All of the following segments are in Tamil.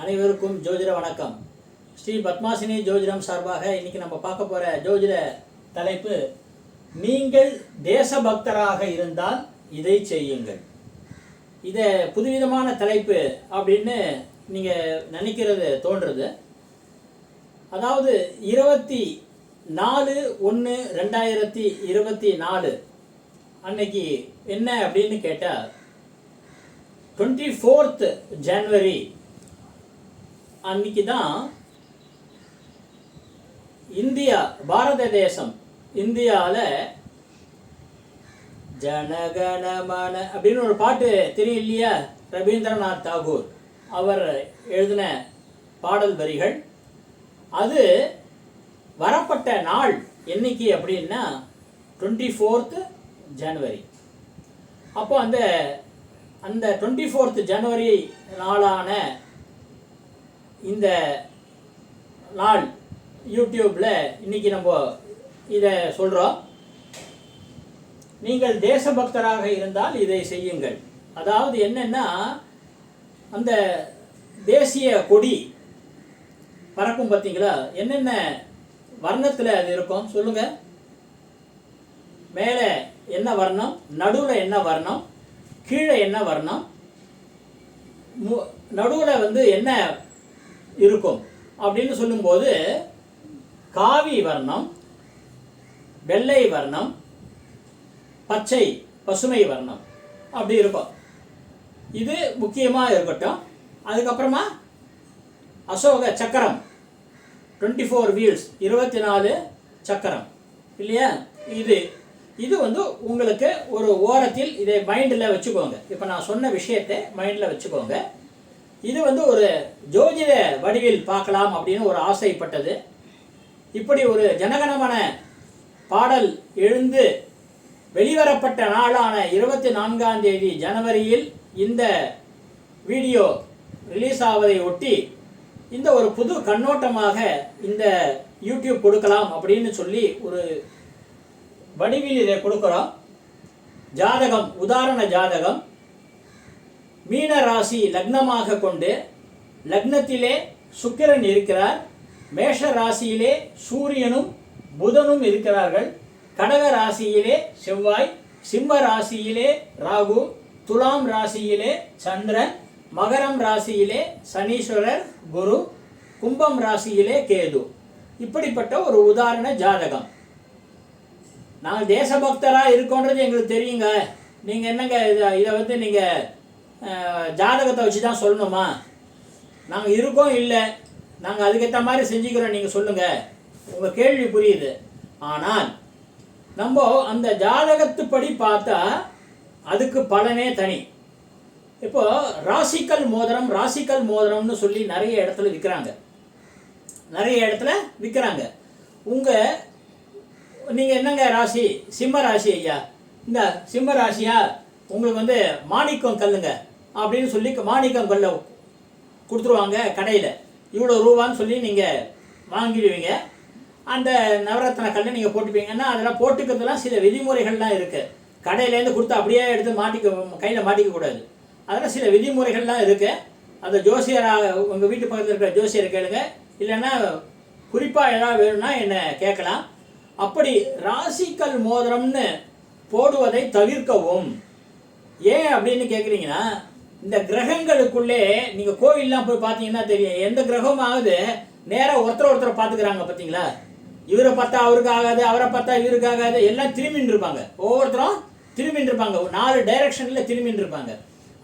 அனைவருக்கும் ஜோதிட வணக்கம். ஸ்ரீ பத்மாசினி ஜோதிடம் சார்பாக இன்னைக்கு நம்ம பார்க்க போற ஜோதிட தலைப்பு நீங்கள் தேசபக்தராக இருந்தால் இதை செய்யுங்கள். இதை புதுவிதமான தலைப்பு அப்படின்னு நீங்க நினைக்கிறது தோன்றுறது. அதாவது இருபத்தி நாலு ஒன்று ரெண்டாயிரத்தி இருபத்தி நாலு அன்னைக்கு என்ன அப்படின்னு கேட்டால் டுவெண்ட்டி ஃபோர்த் ஜனவரி அன்னைக்கு தான் இந்தியா பாரத தேசம் இந்தியாவில் ஜனகணமன அப்படின்னு ஒரு பாட்டு தெரியும் இல்லையா? ரவீந்திரநாத் தாகூர் அவர் எழுதின பாடல் வரிகள். அது வரப்பட்ட நாள் என்னைக்கு அப்படின்னா டுவெண்ட்டி ஃபோர்த்து ஜனவரி அப்போ அந்த அந்த டுவெண்ட்டி ஃபோர்த்து ஜனவரி நாளான இந்த நாள் யூடியூப்பில் இன்னைக்கு நம்ம இதை சொல்கிறோம் நீங்கள் தேசபக்தராக இருந்தால் இதை செய்யுங்கள். அதாவது என்னென்னா அந்த தேசிய கொடி பறக்கும் பார்த்தீங்களா? என்னென்ன வர்ணத்தில் அது இருக்கும் சொல்லுங்க. மேலே என்ன வர்ணம்? நடுவில் என்ன வர்ணம்? கீழே என்ன வர்ணம்? நடுவில் வந்து என்ன இருக்கும். அப்படின்னு சொல்லும்போது காவி வர்ணம் வெள்ளை வர்ணம் பச்சை பசுமை வர்ணம் அப்படி இருக்கும். இது முக்கியமாக இருக்கட்டும். அதுக்கப்புறமா அசோக சக்கரம் டுவெண்ட்டி ஃபோர் வீல்ஸ் இருபத்தி நாலு சக்கரம். இல்லையா? இது இது வந்து உங்களுக்கு ஒரு ஓரத்தில் இதை மைண்டில் வச்சுக்கோங்க. இப்போ நான் சொன்ன விஷயத்தை மைண்டில் வச்சுக்கோங்க. இது வந்து ஒரு ஜோதிட வடிவில் பார்க்கலாம் அப்படின்னு ஒரு ஆசைப்பட்டது. இப்படி ஒரு ஜனகணமான பாடல் எழுந்து வெளிவரப்பட்ட நாளான இருபத்தி நான்காம் தேதி ஜனவரியில் இந்த வீடியோ ரிலீஸ் ஆவதை ஒட்டி இந்த ஒரு புது கண்ணோட்டமாக இந்த யூடியூப் கொடுக்கலாம் அப்படின்னு சொல்லி ஒரு வடிவில் இதை கொடுக்குறோம். ஜாதகம் உதாரண ஜாதகம். மீன ராசி லக்னமாக கொண்டு லக்னத்திலே சுக்கிரன் இருக்கிறார். மேஷ ராசியிலே சூரியனும் புதனும் இருக்கிறார்கள். கடக ராசியிலே செவ்வாய் சிம்ம ராசியிலே ராகு துலாம் ராசியிலே சந்திரன் மகரம் ராசியிலே சனீஸ்வரர் குரு கும்பம் ராசியிலே கேது. இப்படிப்பட்ட ஒரு உதாரண ஜாதகம். நாங்கள் தேசபக்தராக இருக்கோன்றது எங்களுக்கு தெரியுங்க. நீங்கள் என்னங்க இதை இதை வந்து நீங்கள் ஜாதகத்தை வச்சு தான் சொல்லணுமா? நாங்கள் இருக்கோம் இல்லை. நாங்கள் அதுக்கேற்ற மாதிரி செஞ்சுக்கிறோம் நீங்கள் சொல்லுங்கள் உங்கள் கேள்வி புரியுது. ஆனால் நம்ம அந்த ஜாதகத்துப்படி பார்த்தா அதுக்கு பலனே தனி. இப்போ ராசிக்கல் மோதிரம் ராசிக்கல் மோதிரம்னு சொல்லி நிறைய இடத்துல விற்கிறாங்க நிறைய இடத்துல விற்கிறாங்க உங்கள் நீங்கள் என்னங்க ராசி? சிம்ம ராசி ஐயா. இந்த சிம்ம ராசியா? உங்களுக்கு வந்து மாணிக்கம் கல்லுங்க. அப்படின்னு சொல்லி மாணிக்கம் கொல்ல கொடுத்துருவாங்க கடையில். இவ்வளோ ரூபான்னு சொல்லி நீங்கள் வாங்கிடுவீங்க. அந்த நவரத்ன கல்லை நீங்கள் போட்டுப்பீங்கன்னா அதெல்லாம் போட்டுக்கிறதுலாம் சில விதிமுறைகள்லாம் இருக்குது கடையிலேருந்து கொடுத்து அப்படியே எடுத்து மாட்டிக்க கையில் மாட்டிக்கக்கூடாது அதெல்லாம் சில விதிமுறைகள்லாம் இருக்குது அந்த ஜோசியராக உங்கள் வீட்டு பக்கத்தில் இருக்கிற ஜோசியரை கேளுங்க. இல்லைன்னா குறிப்பாக ஏதாவது வேணும்னா என்னை கேட்கலாம். அப்படி ராசிக்கல் மோதிரம்னு போடுவதை தவிர்க்கவும். ஏன் அப்படின்னு கேட்குறீங்கன்னா இந்த கிரகங்களுக்குள்ளே நீங்கள் கோவில்லாம் போய் பார்த்தீங்கன்னா தெரியும். எந்த கிரகமாவது நேராக ஒருத்தர் ஒருத்தர் பார்த்துக்கிறாங்க பார்த்தீங்களா? இவரை பார்த்தா அவருக்கு ஆகாது அவரை பார்த்தா இவருக்கு ஆகாது. எல்லாம் திரும்பின்னு இருப்பாங்க ஒவ்வொருத்தரும் திரும்பின்னு இருப்பாங்க நாலு டைரக்ஷனில் திரும்பின்னு இருப்பாங்க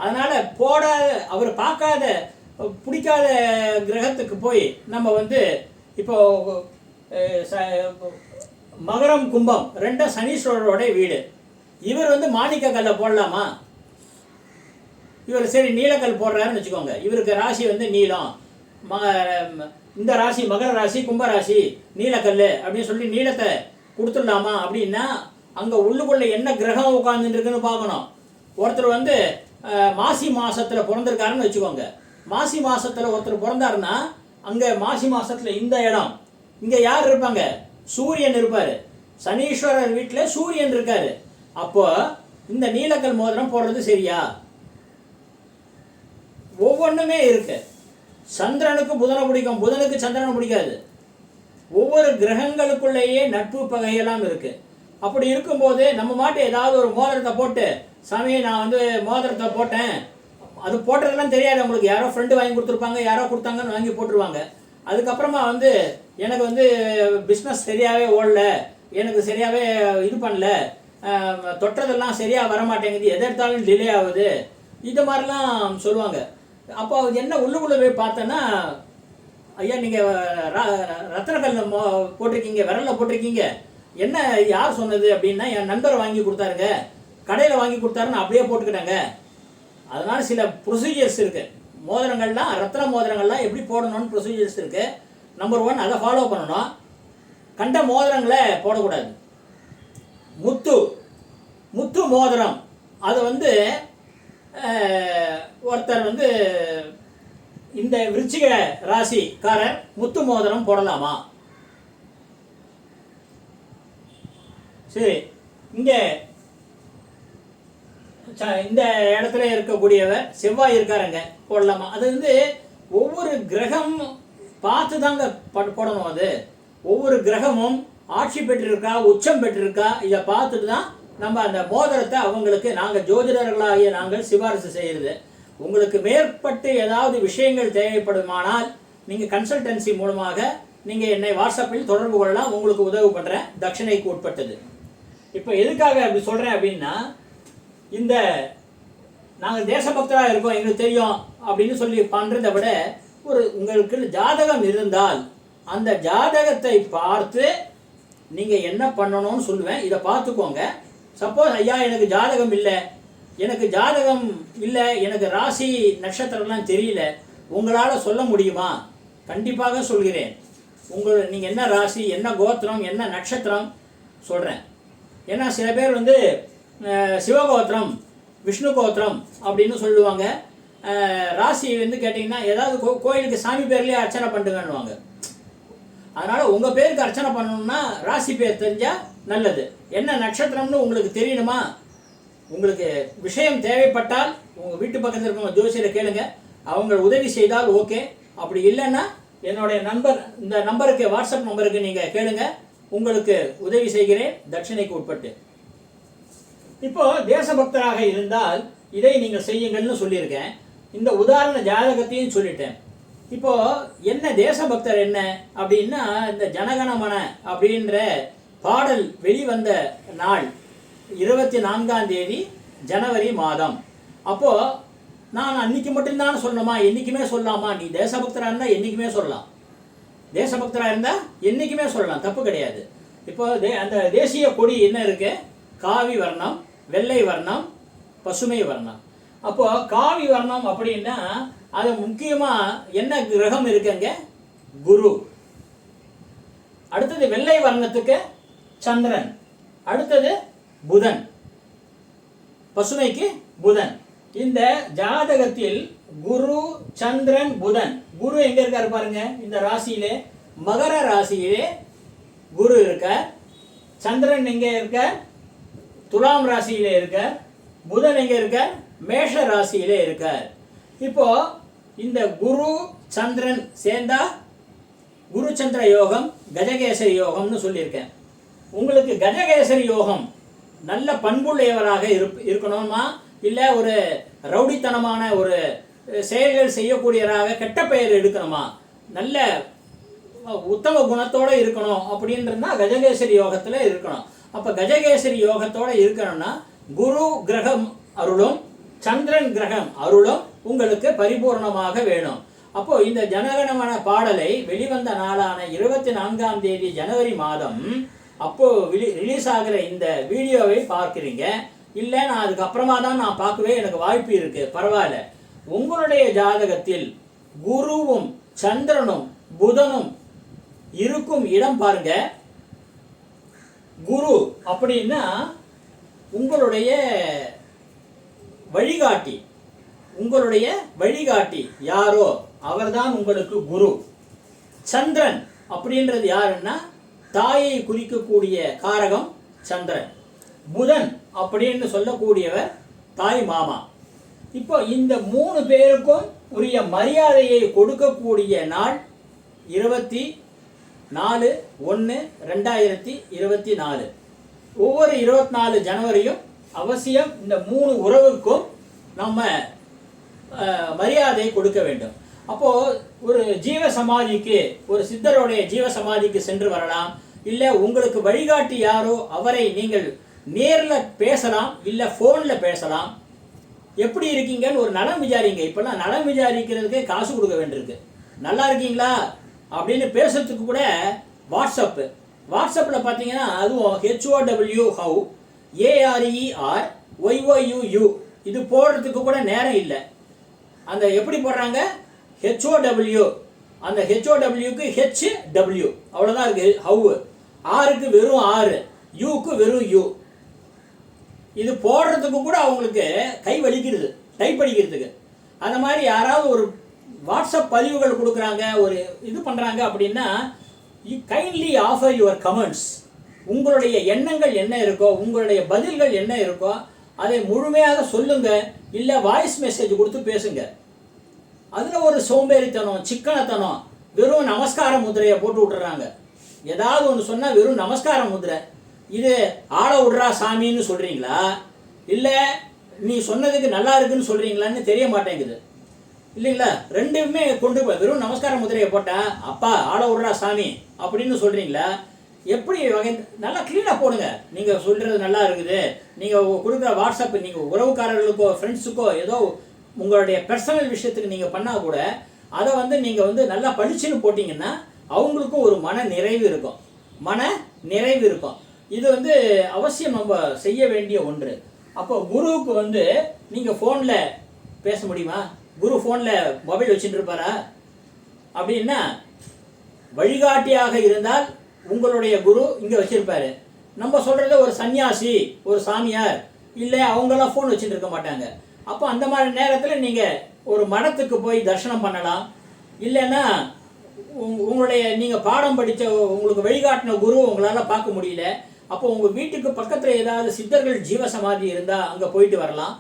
அதனால் போடாத அவர் பார்க்காத பிடிக்காத கிரகத்துக்கு போய் நம்ம வந்து இப்போ மகரம் கும்பம் ரெண்டும் சனீஸ்வரரோட வீடு. இவர் வந்து மாணிக்க கல்லை போடலாமா? இவர் சரி நீலக்கல் போடுறாருன்னு வச்சுக்கோங்க. இவருக்கு ராசி வந்து நீலம். ம இந்த ராசி மகர ராசி கும்பராசி நீலக்கல் அப்படின்னு சொல்லி நீளத்தை கொடுத்துடலாமா அப்படின்னா அங்கே உள்ளுக்குள்ளே என்ன கிரகம் உட்காந்துருக்குன்னு பார்க்கணும். ஒருத்தர் வந்து மாசி மாதத்தில் பிறந்திருக்காருன்னு வச்சுக்கோங்க. மாசி மாதத்தில் ஒருத்தர் பிறந்தாருன்னா அங்கே மாசி மாதத்தில் இந்த இடம். இங்கே யார் இருப்பாங்க? சூரியன் இருப்பார். சனீஸ்வரர் வீட்டில் சூரியன் இருக்கார். அப்போது இந்த நீலக்கல் மோதிரம் போடுறது சரியா? ஒவ்வொன்றுமே இருக்கு. சந்திரனுக்கு புதனை பிடிக்கும். புதனுக்கு சந்திரனை பிடிக்காது. ஒவ்வொரு கிரகங்களுக்குள்ளேயே நட்பு பகையெல்லாம் இருக்கு. அப்படி இருக்கும்போது நம்ம மாட்டு ஏதாவது ஒரு மோதிரத்தை போட்டு சாமி நான் வந்து மோதிரத்தை போட்டேன். அது போட்டதெல்லாம் தெரியாது. உங்களுக்கு யாரோ ஃப்ரெண்டு வாங்கி கொடுத்துருப்பாங்க யாரோ கொடுத்தாங்கன்னு வாங்கி போட்டுருவாங்க. அதுக்கப்புறமா வந்து எனக்கு வந்து பிஸ்னஸ் சரியாகவே ஓடல. எனக்கு சரியாகவே இது பண்ணல. தொட்டதெல்லாம் சரியாக வர மாட்டேங்குது எதை எடுத்தாலும் டிலே ஆகுது. இது மாதிரிலாம் சொல்லுவாங்க. அப்போ என்ன உள்ளுக்குள்ளே போய் பார்த்தோன்னா ஐயா நீங்கள் ரத்தனக்கல்ல மோ போட்டிருக்கீங்க விரலில் போட்டிருக்கீங்க. என்ன யார் சொன்னது? அப்படின்னா என் நண்பர் வாங்கி கொடுத்தாருங்க. கடையில் வாங்கி கொடுத்தாருன்னு அப்படியே போட்டுக்கிட்டேங்க. அதனால் சில ப்ரொசீஜர்ஸ் இருக்குது மோதிரங்கள்லாம் ரத்ன மோதிரங்கள்லாம் எப்படி போடணும்னு ப்ரொசீஜர்ஸ் இருக்குது நம்பர் ஒன் அதை ஃபாலோ பண்ணணும். கண்ட மோதிரங்களை போடக்கூடாது. முத்து முத்து மோதிரம். அது வந்து ஒருத்தர் வந்து இந்த விருச்சிக ராசிக்காரர் முத்து மோதிரம் போடலாமா? சரி இங்கே இந்த இடத்துல இருக்கக்கூடியவர் செவ்வாய் இருக்காருங்க போடலாமா? அது வந்து ஒவ்வொரு கிரகம் பார்த்து தாங்க பட்- போடணும் அது. ஒவ்வொரு கிரகமும் ஆட்சி பெற்றிருக்கா உச்சம் பெற்றிருக்கா இதை பார்த்துட்டு தான் நம்ம அந்த மோதிரத்தை அவங்களுக்கு நாங்கள் ஜோதிடர்களாகிய நாங்கள் சிபாரிசு செய்கிறது உங்களுக்கு மேற்பட்டு ஏதாவது விஷயங்கள் தேவைப்படுமானால் நீங்கள் கன்சல்டன்சி மூலமாக நீங்கள் என்னை வாட்ஸ்அப்பில் தொடர்பு கொள்ளலாம். உங்களுக்கு உதவி பண்ணுறேன் தட்சிணைக்கு உட்பட்டது. இப்போ எதுக்காக அப்படி சொல்கிறேன் அப்படின்னா இந்த நாங்கள் தேசபக்தராக இருக்கோம் எங்களுக்கு தெரியும் அப்படின்னு சொல்லி பண்ணுறதை விட ஒரு உங்களுக்கு ஜாதகம் இருந்தால் அந்த ஜாதகத்தை பார்த்து நீங்கள் என்ன பண்ணணும்னு சொல்லுவேன். இதை பார்த்துக்கோங்க. சப்போஸ் ஐயா எனக்கு ஜாதகம் இல்லை. எனக்கு ஜாதகம் இல்லை எனக்கு ராசி நட்சத்திரம்லாம் தெரியல. உங்களால் சொல்ல முடியுமா? கண்டிப்பாக சொல்கிறேன். உங்கள் நீங்கள் என்ன ராசி என்ன கோத்திரம் என்ன நட்சத்திரம்? சொல்கிறேன் ஏன்னா சில பேர் வந்து சிவகோத்திரம் விஷ்ணு கோத்திரம் அப்படின்னு சொல்லுவாங்க. ராசி வந்து கேட்டிங்கன்னா ஏதாவது கோ கோயிலுக்கு சாமி பேர்லேயே அர்ச்சனை பண்ணுங்கன்னுவாங்க. அதனால் உங்கள் பேருக்கு அர்ச்சனை பண்ணணும்னா ராசி பேர் தெரிஞ்சால் நல்லது. என்ன நட்சத்திரம்னு உங்களுக்கு தெரியணுமா? உங்களுக்கு விஷயம் தேவைப்பட்டால் உங்கள் வீட்டு பக்கத்தில் இருக்கவங்க ஜோசியரை கேளுங்க. அவங்க உதவி செய்தால் ஓகே. அப்படி இல்லைன்னா என்னுடைய நம்பர் இந்த நம்பருக்கு வாட்ஸ்அப் நம்பருக்கு நீங்கள் கேளுங்க. உங்களுக்கு உதவி செய்கிறேன். தட்சிணைக்கு உட்பட்டு. இப்போ தேசபக்தராக இருந்தால் இதை நீங்கள் செய்யுங்கள்னு சொல்லியிருக்கேன். இந்த உதாரண ஜாதகத்தையும் சொல்லிட்டேன். இப்போ என்ன தேசபக்தர் என்ன அப்படின்னா இந்த ஜனகணமன அப்படின்ற பாடல் வெளிவந்த நாள் இருபத்தி நான்காம் தேதி ஜனவரி மாதம். அப்போது நான் அன்னைக்கு மட்டும்தான் சொல்லணுமா? என்னைக்குமே சொல்லலாமா? நீ தேசபக்தராக இருந்தால் என்னைக்குமே சொல்லலாம். தேசபக்தராக இருந்தால் என்றைக்குமே சொல்லலாம். தப்பு கிடையாது. இப்போ தே அந்த தேசிய கொடி என்ன இருக்கு? காவி வர்ணம் வெள்ளை வர்ணம் பசுமை வர்ணம். அப்போ காவி வர்ணம் அப்படின்னா அது முக்கியமாக என்ன கிரகம் இருக்குங்க? குரு. அடுத்தது வெள்ளை வர்ணத்துக்கு சந்திரன். அடுத்தது புதன். பசுமைக்கு புதன். இந்த ஜாதகத்தில் குரு சந்திரன் புதன். குரு எங்க இருக்காரு பாருங்க இந்த ராசியிலே. மகர ராசியிலே குரு இருக்கார். சந்திரன் எங்க இருக்க துலாம் ராசியிலே இருக்க புதன் எங்க இருக்க மேஷ ராசியிலே இருக்கார். இப்போ இந்த குரு சந்திரன் சேர்ந்தா குரு சந்திர யோகம் கஜகேசரி யோகம்னு சொல்லியிருக்கேன். உங்களுக்கு கஜகேசரி யோகம் நல்ல பண்புள்ளையவராக இருப் இருக்கணுமா இல்லை ஒரு ரவுடித்தனமான ஒரு செயல்கள் செய்யக்கூடியவராக கெட்ட பெயர் எடுக்கணுமா. நல்ல உத்தம குணத்தோடு இருக்கணும் அப்படின்றதுனா கஜகேசரி யோகத்தில் இருக்கணும். அப்போ கஜகேசரி யோகத்தோடு இருக்கணும்னா குரு கிரகம் அருளும் சந்திரன் கிரகம் அருளும் உங்களுக்கு பரிபூர்ணமாக வேணும். அப்போ இந்த ஜனகணமன பாடலை வெளிவந்த நாளான இருபத்தி நான்காம் தேதி ஜனவரி மாதம் அப்போ ரிலீஸ் ஆகிற இந்த வீடியோவை பார்க்குறீங்க. இல்லை நான் அதுக்கப்புறமா தான் நான் பார்க்கவே எனக்கு வாய்ப்பு இருக்கு. பரவாயில்ல. உங்களுடைய ஜாதகத்தில் குருவும் சந்திரனும் புதனும் இருக்கும் இடம் பாருங்க. குரு அப்படின்னா உங்களுடைய வழிகாட்டி. உங்களுடைய வழிகாட்டி யாரோ? அவர்தான் உங்களுக்கு குரு. சந்திரன் அப்படின்றது யாருன்னா தாயை குறிக்கக்கூடிய காரகம் சந்திரன். புதன் அப்படின்னு சொல்லக்கூடியவர் தாய் மாமா. இப்போ இந்த மூணு பேருக்கும் உரிய மரியாதையை கொடுக்கக்கூடிய நாள் இருபத்தி நாலு ஒன்று ரெண்டாயிரத்தி இருபத்தி நாலு. ஒவ்வொரு இருபத்தி நாலு ஜனவரியும் அவசியம் இந்த மூணு உறவுக்கும் நம்ம மரியாதை கொடுக்க வேண்டும். அப்போது ஒரு ஜீவ சமாதிக்கு ஒரு சித்தருடைய ஜீவ சமாதிக்கு சென்று வரலாம். இல்லை உங்களுக்கு வழிகாட்டி யாரோ அவரை நீங்கள் நேரில் பேசலாம் இல்லை ஃபோனில் பேசலாம். எப்படி இருக்கீங்கன்னு ஒரு நலம் விசாரிங்க. இப்போல்லாம் நலம் விசாரிக்கிறதுக்கே காசு கொடுக்க வேண்டியிருக்கு. நல்லா இருக்கீங்களா? அப்படின்னு பேசுறதுக்கு கூட வாட்ஸ்அப்பு வாட்ஸ்அப்பில் பார்த்தீங்கன்னா அதுவும் ஹெச்ஓடபிள்யூ ஹவு ஏஆர்இஆர் ஒய்ஓயுயூ இது போடுறதுக்கு கூட நேரம் இல்லை. அந்த எப்படி போடுறாங்க? ஹெச்ஓடபிள்யூ அந்த ஹெச்ஓடபிள்யூக்கு ஹெச் டபிள்யூ அவ்வளோதான் இருக்குது ஹவு ஆறுக்கு வெறும் ஆறு யூக்கு வெறும் யூ இது போடுறதுக்கு கூட அவங்களுக்கு கை வலிக்கிறது டைப் அடிக்கிறதுக்கு அந்த மாதிரி யாராவது ஒரு வாட்ஸ்அப் பதிவுகள் கொடுக்குறாங்க ஒரு இது பண்ணுறாங்க அப்படின்னா you kindly offer your comments உங்களுடைய எண்ணங்கள் என்ன இருக்கோ உங்களுடைய பதில்கள் என்ன இருக்கோ அதை முழுமையாக சொல்லுங்க இல்லை வாய்ஸ் மெசேஜ் கொடுத்து பேசுங்க. அதில் ஒரு சோம்பேறித்தனம் சிக்கனத்தனம் வெறும் நமஸ்கார முதிரையை போட்டு விட்டுறாங்க. ஏதாவது ஒன்று சொன்னால் வெறும் நமஸ்கார முதிரை இது ஆள விடுறா சாமின்னு சொல்கிறீங்களா இல்லை நீ சொன்னதுக்கு நல்லா இருக்குன்னு சொல்கிறீங்களான்னு தெரிய மாட்டேங்குது. இல்லைங்களா? ரெண்டுமே கொண்டு போய் வெறும் நமஸ்கார முதிரையை போட்டால் அப்பா ஆள விடுறா சாமி அப்படின்னு சொல்கிறீங்களா எப்படி வகை நல்லா க்ளீனாக போடுங்க. நீங்கள் சொல்கிறது நல்லா இருக்குது. நீங்கள் கொடுக்குற வாட்ஸ்அப் நீங்கள் உறவுக்காரர்களுக்கோ ஃப்ரெண்ட்ஸுக்கோ ஏதோ உங்களுடைய பர்சனல் விஷயத்துக்கு நீங்கள் பண்ணால் கூட அதை வந்து நீங்கள் வந்து நல்லா படிச்சுன்னு போட்டிங்கன்னா அவங்களுக்கும் ஒரு மன நிறைவு இருக்கும். மன நிறைவு இருக்கும். இது வந்து அவசியம் நம்ம செய்ய வேண்டிய ஒன்று. அப்போ குருவுக்கு வந்து நீங்கள் ஃபோனில் பேச முடியுமா? குரு ஃபோனில் மொபைல் வச்சுட்டு இருப்பாரா? அப்படின்னா வழிகாட்டியாக இருந்தால் உங்களுடைய குரு இங்கே வச்சுருப்பாரு. நம்ம சொல்கிறத ஒரு சன்னியாசி ஒரு சாமியார் இல்லை அவங்களாம் ஃபோன் வச்சுட்டு இருக்க மாட்டாங்க. அப்போ அந்த மாதிரி நேரத்தில் நீங்கள் ஒரு மடத்துக்கு போய் தரிசனம் பண்ணலாம். இல்லைன்னா உங்களுடைய நீங்கள் பாடம் படித்த உங்களுக்கு வழிகாட்டின குரு உங்களால் பார்க்க முடியல. அப்போ உங்கள் வீட்டுக்கு பக்கத்தில் ஏதாவது சித்தர்கள் ஜீவ சமாதி இருந்தால் அங்கே போயிட்டு வரலாம்.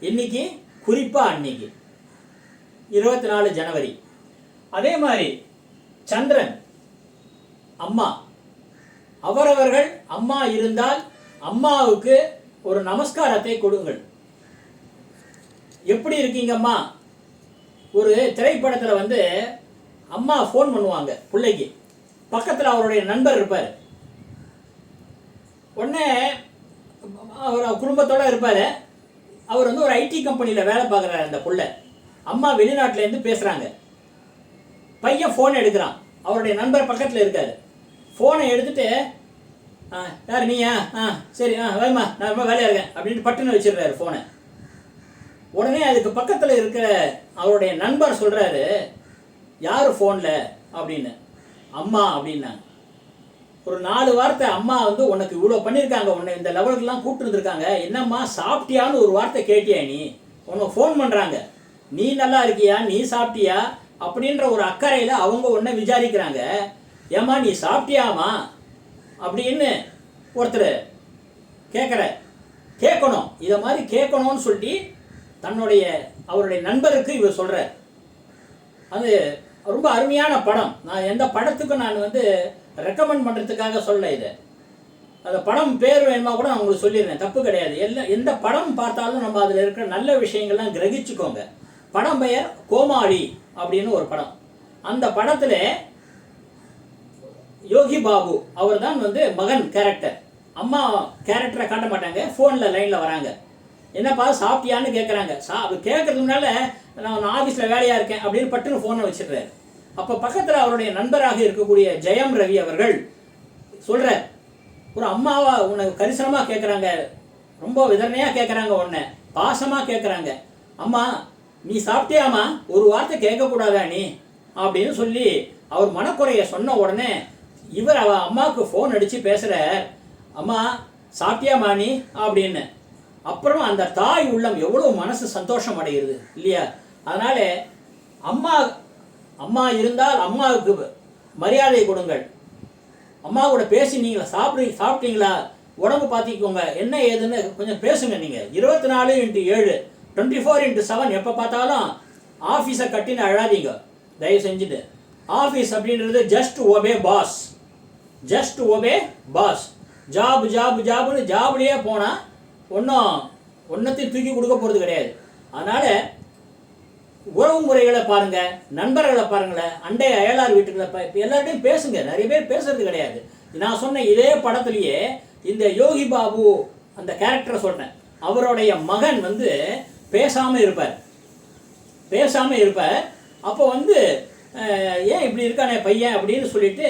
இன்னைக்கு குறிப்பாக அன்னைக்கு. இருபத்தி நாலு ஜனவரி. அதே மாதிரி சந்திரன் அம்மா. அவரவர்கள் அம்மா இருந்தால் அம்மாவுக்கு ஒரு நமஸ்காரத்தை கொடுங்கள். எப்படி இருக்கீங்கம்மா? ஒரு திரைப்படத்தில் வந்து அம்மா ஃபோன் பண்ணுவாங்க பிள்ளைக்கு. பக்கத்தில் அவருடைய நண்பர் இருப்பார். உடனே அவர் குடும்பத்தோடு இருப்பார். அவர் வந்து ஒரு ஐடி கம்பெனியில் வேலை பார்க்குறாரு அந்த புள்ள. அம்மா வெளிநாட்டிலேருந்து பேசுகிறாங்க பையன் ஃபோன் எடுக்கிறான். அவருடைய நண்பர் பக்கத்தில் இருக்கார். ஃபோனை எடுத்துட்டு ஆ யார் நீயா? ஆ சரி ஆ வேமா நான் ரொம்ப வேலையாக இருக்கேன். அப்படின்ட்டு பட்டுன்னு வச்சிடுறாரு ஃபோனை உடனே அதுக்கு பக்கத்தில் இருக்கிற அவருடைய நண்பர் சொல்கிறாரு யார் ஃபோனில் அப்படின்னு. அம்மா அப்படின்னாங்க. ஒரு நாலு வார்த்தை அம்மா வந்து உனக்கு இவ்வளோ பண்ணியிருக்காங்க உன்னை இந்த லெவலுக்குலாம் கூப்பிட்டுருந்துருக்காங்க என்னம்மா சாப்பிட்டியான்னு ஒரு வார்த்தை கேட்டியா நீ? உனக்கு ஃபோன் பண்ணுறாங்க நீ நல்லா இருக்கியா? நீ சாப்பிட்டியா? அப்படின்ற ஒரு அக்கறையில் அவங்க உன்னை விசாரிக்கிறாங்க. ஏம்மா நீ சாப்பிட்டியாமா அப்படின்னு ஒருத்தர் கேட்குற கேட்கணும் இதை மாதிரி கேட்கணும்னு சொல்லி தன்னுடைய அவருடைய நண்பருக்கு இவர் சொல்கிறார் அது ரொம்ப அருமையான படம். நான் எந்த படத்துக்கும் நான் வந்து ரெக்கமெண்ட் பண்ணுறதுக்காக சொல்ல இது. அந்த படம் பேர் வேணுமா கூட நான் உங்களுக்கு சொல்லிடுறேன். தப்பு கிடையாது. எல்லா எந்த படம் பார்த்தாலும் நம்ம அதில் இருக்கிற நல்ல விஷயங்கள்லாம் கிரகிச்சுக்கோங்க. படம் பெயர் கோமாளி அப்படின்னு ஒரு படம். அந்த படத்தில் யோகி பாபு அவர் தான் வந்து மகன் கேரக்டர் அம்மா கேரக்டரை காட்ட மாட்டாங்க. ஃபோனில் லைனில் வராங்க. என்னப்பா சாப்பிட்டியான்னு கேட்குறாங்க சா அது கேட்கறதுனால நான் நான் ஆஃபீஸில் வேலையாக இருக்கேன் அப்படின்னு பட்டுன்னு ஃபோனை வச்சிடுறாரு. அப்போ பக்கத்தில் அவருடைய நண்பராக இருக்கக்கூடிய ஜெயம் ரவி அவர்கள் சொல்கிறார் ஒரு அம்மாவா உன்னை கரிசனமாக கேட்குறாங்க ரொம்ப விதரணையாக கேட்குறாங்க உன்னை. பாசமாக கேட்குறாங்க அம்மா நீ சாப்பிட்டியாமா ஒரு வார்த்தை கேட்கக்கூடாதா நீ? அப்படின்னு சொல்லி அவர் மனக்குறைய சொன்ன உடனே இவர் அவ அம்மாவுக்கு ஃபோன் அடித்து பேசுகிறார் அம்மா சாப்பிட்டியாமா நீ? அப்படின்னு. அப்புறம் அந்த தாய் உள்ளம் எவ்வளோ மனசு சந்தோஷம் அடைகிறது இல்லையா? அதனால அம்மா அம்மா இருந்தால் அம்மாவுக்கு மரியாதை கொடுங்கள். அம்மா கூட பேசி நீங்கள் சாப்பிடு சாப்பிட்டீங்களா? உடம்பு பார்த்திக்கோங்க என்ன ஏதுன்னு கொஞ்சம் பேசுங்க நீங்கள் இருபத்தி நாலு இன்ட்டு ஏழு டுவெண்ட்டி ஃபோர் இன்ட்டு செவன் எப்போ பார்த்தாலும் ஆஃபீஸை கட்டின்னு அழாதீங்க. தயவு செஞ்சுட்டு. ஆஃபீஸ் அப்படின்றது just obey boss just obey boss job job ஜாப்னு ஜாப்லேயே போனால் ஒன்றும் ஒன்றத்தையும் தூக்கி கொடுக்க போகிறது கிடையாது. அதனால் உறவு முறைகளை பாருங்கள் நண்பர்களை பாருங்களேன் அண்டை அயலார் வீட்டுகளை பா இப்போ எல்லார்ட்டையும் பேசுங்க நிறைய பேர் பேசுறது கிடையாது. நான் சொன்ன இதே படத்துலேயே இந்த யோகி பாபு அந்த கேரக்டரை சொன்னேன். அவருடைய மகன் வந்து பேசாமல் இருப்பார். பேசாமல் இருப்பார். அப்போ வந்து ஏன் இப்படி இருக்கானே பையன் அப்படின்னு சொல்லிட்டு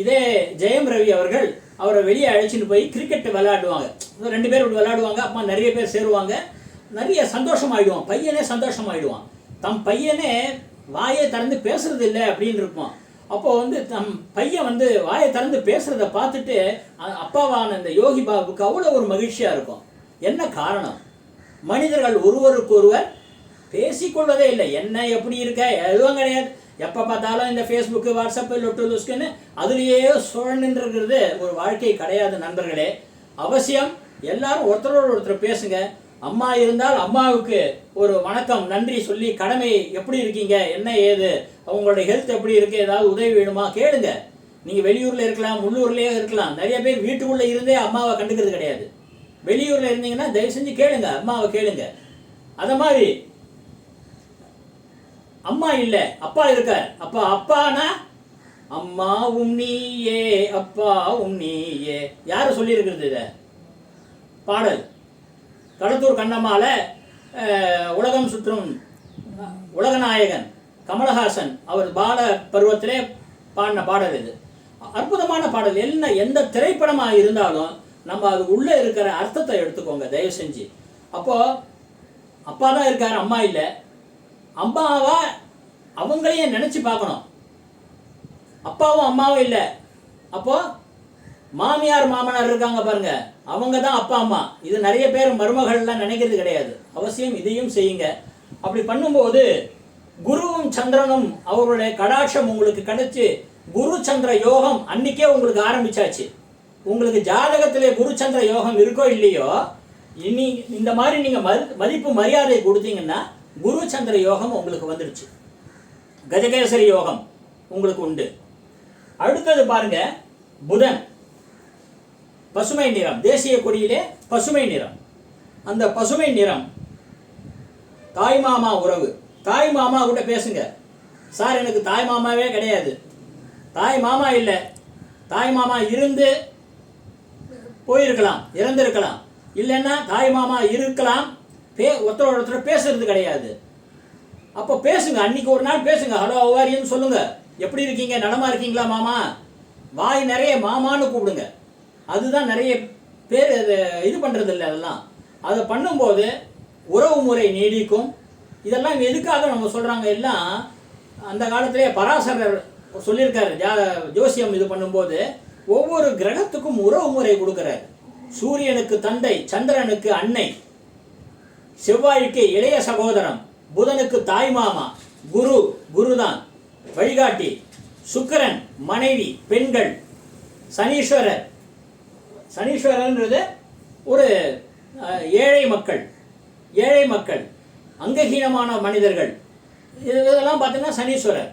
இதே ஜெயம் ரவி அவர்கள் அவரை வெளியே அழைச்சிட்டு போய் கிரிக்கெட் விளையாடுவாங்க. ரெண்டு பேர் விளையாடுவாங்க அப்பா நிறைய பேர் சேருவாங்க. நிறைய சந்தோஷமாயிடுவான். பையனே சந்தோஷமாயிடுவான். தம் பையனே வாயை திறந்து பேசுறது இல்லை அப்படின்னு இருப்பான். அப்போ வந்து தம் பையன் வந்து வாயை திறந்து பேசுறத பார்த்துட்டு அப்பாவான இந்த யோகி பாபுக்கு அவ்வளோ ஒரு மகிழ்ச்சியாக இருக்கும். என்ன காரணம்? மனிதர்கள் ஒருவருக்கொருவர் பேசிக்கொள்வதே இல்லை. என்ன எப்படி இருக்க? எதுவும் கிடையாது. எப்போ பார்த்தாலும் இந்த ஃபேஸ்புக்கு வாட்ஸ்அப்பு லொட்டு லுஸ்க்குன்னு அதுலேயே சுழன்றுட்டு ஒரு வாழ்க்கை கிடையாது நண்பர்களே. அவசியம் எல்லாரும் ஒருத்தரோடு ஒருத்தர் பேசுங்க. அம்மா இருந்தால் அம்மாவுக்கு ஒரு வணக்கம் நன்றி சொல்லி கடமை எப்படி இருக்கீங்க? என்ன ஏது? அவங்களோட ஹெல்த் எப்படி இருக்குது ஏதாவது உதவி வேணுமா? கேளுங்க. நீங்கள் வெளியூரில் இருக்கலாம் உள்ளூர்லேயே இருக்கலாம். நிறைய பேர் வீட்டுக்குள்ளே இருந்தே அம்மாவை கண்டுக்கிறது கிடையாது. வெளியூரில் இருந்தீங்கன்னா தயவு செஞ்சு கேளுங்க. அம்மாவை கேளுங்க. அதை மாதிரி அம்மா இல்ல அப்பா இருக்கார். அப்பா அப்பானா? அம்மாவும் நீயே அப்பாவும் நீயே. யாரு சொல்லியிருக்கிறது இத? பாடல். கடத்தூர் கண்ணம்மால உலகம் சுற்றும் உலகநாயகன் கமலஹாசன். அவர் பால பருவத்திலே பாடின பாடல் இது. அற்புதமான பாடல். என்ன எந்த திரைப்படமாக இருந்தாலும் நம்ம அது உள்ள இருக்கிற அர்த்தத்தை எடுத்துக்கோங்க தயவு செஞ்சு. அப்போ அப்பா தான் இருக்காரு அம்மா இல்லை. அம்மாவா அவங்களையும் நினைச்சு பார்க்கணும். அப்பாவும் அம்மாவும் இல்லை. அப்போ மாமியார் மாமனார் இருக்காங்க பாருங்க. அவங்க தான் அப்பா அம்மா. இது நிறைய பேர் மருமகள்லாம் நினைக்கிறது கிடையாது. அவசியம் இதையும் செய்யுங்க. அப்படி பண்ணும்போது குருவும் சந்திரனும் அவருடைய கடாட்சம் உங்களுக்கு கிடைச்சி குரு சந்திர யோகம் அன்னைக்கே உங்களுக்கு ஆரம்பிச்சாச்சு. உங்களுக்கு ஜாதகத்திலே குரு சந்திர யோகம் இருக்கோ இல்லையோ இனி இந்த மாதிரி நீங்கள் மதி- மதிப்பு மரியாதை கொடுத்தீங்கன்னா குரு சந்திர யோகம் உங்களுக்கு வந்துடுச்சு. கஜகேசரி யோகம் உங்களுக்கு உண்டு. அடுத்தது பாருங்க புதன். பசுமை நிறம் தேசிய கொடியிலே பசுமை நிறம். அந்த பசுமை நிறம் தாய் மாமா உறவு. தாய் மாமா கூட பேசுங்க. சார் எனக்கு தாய் மாமாவே கிடையாது. தாய் மாமா இல்லை. தாய் மாமா இருந்து போயிருக்கலாம் இறந்திருக்கலாம். இல்லைன்னா தாய் மாமா இருக்கலாம் பே ஒருத்தரோட ஒருத்தர் பேசுறது கிடையாது. அப்போ பேசுங்க அன்னைக்கு ஒரு நாள் பேசுங்க. ஹலோ அவ்வாரியம் சொல்லுங்க. எப்படி இருக்கீங்க? நலமா இருக்கீங்களா மாமா? வாய் நிறைய மாமான்னு கூப்பிடுங்க. அதுதான் நிறைய பேர் அது இது பண்ணுறது இல்லை அதெல்லாம். அதை பண்ணும்போது உறவு முறை நீடிக்கும். இதெல்லாம் எதுக்காக நம்ம சொல்கிறாங்க எல்லாம் அந்த காலத்திலே பராசரர் சொல்லியிருக்காரு. ஜா ஜோசியம் இது பண்ணும்போது ஒவ்வொரு கிரகத்துக்கும் உறவு முறை கொடுக்குறாரு. சூரியனுக்கு தந்தை சந்திரனுக்கு அன்னை. செவ்வாய்க்கு இளைய சகோதரம் புதனுக்கு தாய் மாமா குரு குருதான். வழிகாட்டி சுக்கிரன் மனைவி பெண்கள் சனீஸ்வரர். சனீஸ்வரன்றது ஒரு ஏழை மக்கள் ஏழை மக்கள் அங்கஹீனமான மனிதர்கள். இது இதெல்லாம் பார்த்தீங்கன்னா சனீஸ்வரர்.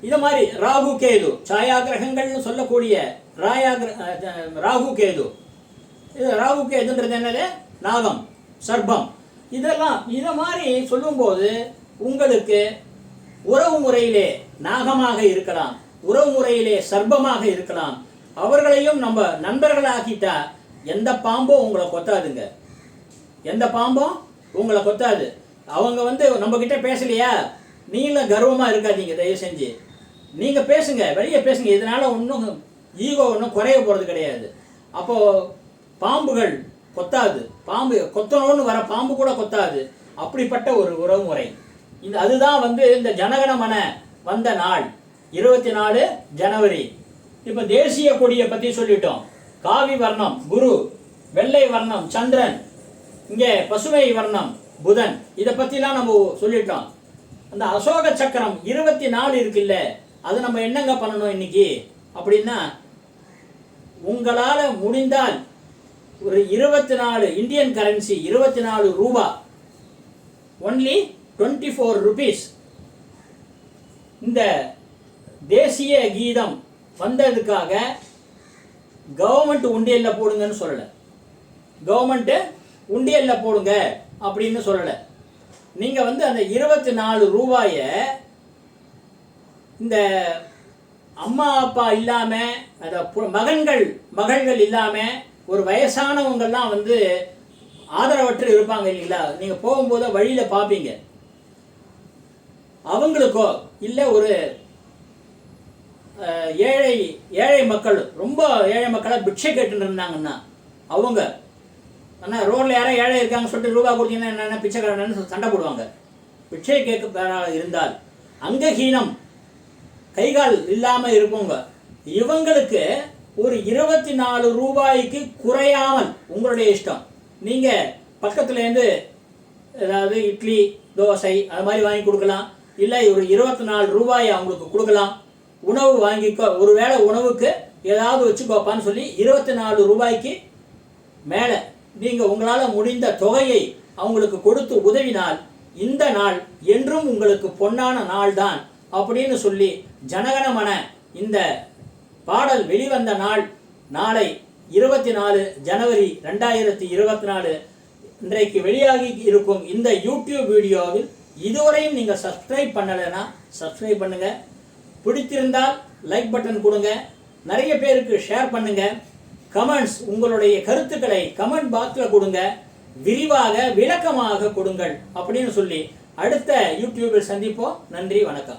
இது மாதிரி ராகு கேது சாயா கிரகங்கள்னு சொல்லக்கூடிய ராயா கிர- ராகு கேது. இது ராகு கேதுன்றது என்னது? நாகம். சர்பம். இதெல்லாம் இதை மாதிரி சொல்லும்போது உங்களுக்கு உறவு முறையிலே நாகமாக இருக்கலாம் உறவு முறையிலே சர்பமாக இருக்கலாம். அவர்களையும் நம்ம நண்பர்களாக்கிட்டா எந்த பாம்பும் உங்களை கொத்தாதுங்க. எந்த பாம்பும் உங்களை கொத்தாது. அவங்க வந்து நம்ம கிட்ட பேசலையா? நீங்களும் கர்வமாக இருக்காதீங்க தயவு செஞ்சு. நீங்கள் பேசுங்க வெளியே பேசுங்க. இதனால் ஒன்றும் ஈகோ ஒன்றும் குறைய போகிறது கிடையாது. அப்போது பாம்புகள் கொத்தாது. பாம்பு கொத்தணும்னு வர பாம்பு கூட கொத்தாது. அப்படிப்பட்ட ஒரு உறவுமுறை இந்த அதுதான் வந்து இந்த ஜனகணமன வந்த நாள். இருபத்தி நாலு ஜனவரி. இப்போ தேசிய கொடியை பற்றி சொல்லிட்டோம். காவி வர்ணம் குரு. வெள்ளை வர்ணம் சந்திரன். இங்கே பசுமை வர்ணம் புதன். இதை பற்றிலாம் நம்ம சொல்லிட்டோம். அந்த அசோக சக்கரம் இருபத்தி நாலு இருக்குல்ல அது நம்ம என்னங்க பண்ணணும் இன்னைக்கு? அப்படின்னா உங்களால் முடிந்தால் ஒரு இருபத்தி நாலு இந்தியன் கரன்சி இருபத்தி நாலு ரூபா. ஒன்லி டுவெண்ட்டி ஃபோர் ருபீஸ் இந்த தேசிய கீதம் வந்ததுக்காக கவர்மெண்ட் உண்டியலில் போடுங்கன்னு சொல்லலை. கவர்மெண்ட்டு உண்டியலில் போடுங்க அப்படின்னு சொல்லலை. நீங்கள் வந்து அந்த இருபத்தி நாலு ரூபாயை இந்த அம்மா அப்பா இல்லாமல் அந்த மகன்கள் மகள்கள் இல்லாமல் ஒரு வயசானவங்கள்லாம் வந்து ஆதரவற்று இருப்பாங்க இல்லைங்களா? நீங்கள் போகும்போது வழியில் பார்ப்பீங்க அவங்களுக்கோ இல்லை ஒரு ஏழை ஏழை மக்கள் ரொம்ப ஏழை மக்களாக பிட்சை கேட்டுன்னு இருந்தாங்கன்னா அவங்க ஆனால் ரோட்டில் யாரோ ஏழை இருக்காங்க சொல்லிட்டு ரூபா கொடுத்தீங்கன்னா என்னென்ன பிச்சைக்காரன்னு சண்டை போடுவாங்க. பிச்சை கேட்க இருந்தால் அங்கஹீனம் கைகால் இல்லாமல் இருப்பவங்க. இவங்களுக்கு ஒரு இருபத்தி நாலு ரூபாய்க்கு குறையாமல் உங்களுடைய இஷ்டம். நீங்கள் பக்கத்துலேருந்து ஏதாவது இட்லி தோசை அது மாதிரி வாங்கி கொடுக்கலாம். இல்லை ஒரு இருபத்தி நாலு ரூபாயை அவங்களுக்கு கொடுக்கலாம். உணவு வாங்கிக்கோ ஒரு வேளை உணவுக்கு ஏதாவது வச்சுக்கோப்பான்னு சொல்லி இருபத்தி நாலு ரூபாய்க்கு மேலே நீங்கள் உங்களால் முடிந்த தொகையை அவங்களுக்கு கொடுத்து உதவினால் இந்த நாள் என்றும் உங்களுக்கு பொன்னான நாள் தான் அப்படின்னு சொல்லி ஜனகணமன இந்த பாடல் வெளிவந்த நாள் நாளை இருபத்தி நாலு ஜனவரி ரெண்டாயிரத்தி இருபத்தி நாலு இன்றைக்கு வெளியாகி இருக்கும் இந்த யூடியூப் வீடியோவில் இதுவரையும் நீங்கள் சப்ஸ்கிரைப் பண்ணலைன்னா சப்ஸ்கிரைப் பண்ணுங்கள் பிடித்திருந்தால் லைக் பட்டன் கொடுங்க. நிறைய பேருக்கு ஷேர் பண்ணுங்கள் கமெண்ட்ஸ் உங்களுடைய கருத்துக்களை கமெண்ட் பாக்ஸில் கொடுங்க. விரிவாக விளக்கமாக கொடுங்கள் அப்படின்னு சொல்லி அடுத்த யூடியூபில் சந்திப்போம். நன்றி வணக்கம்.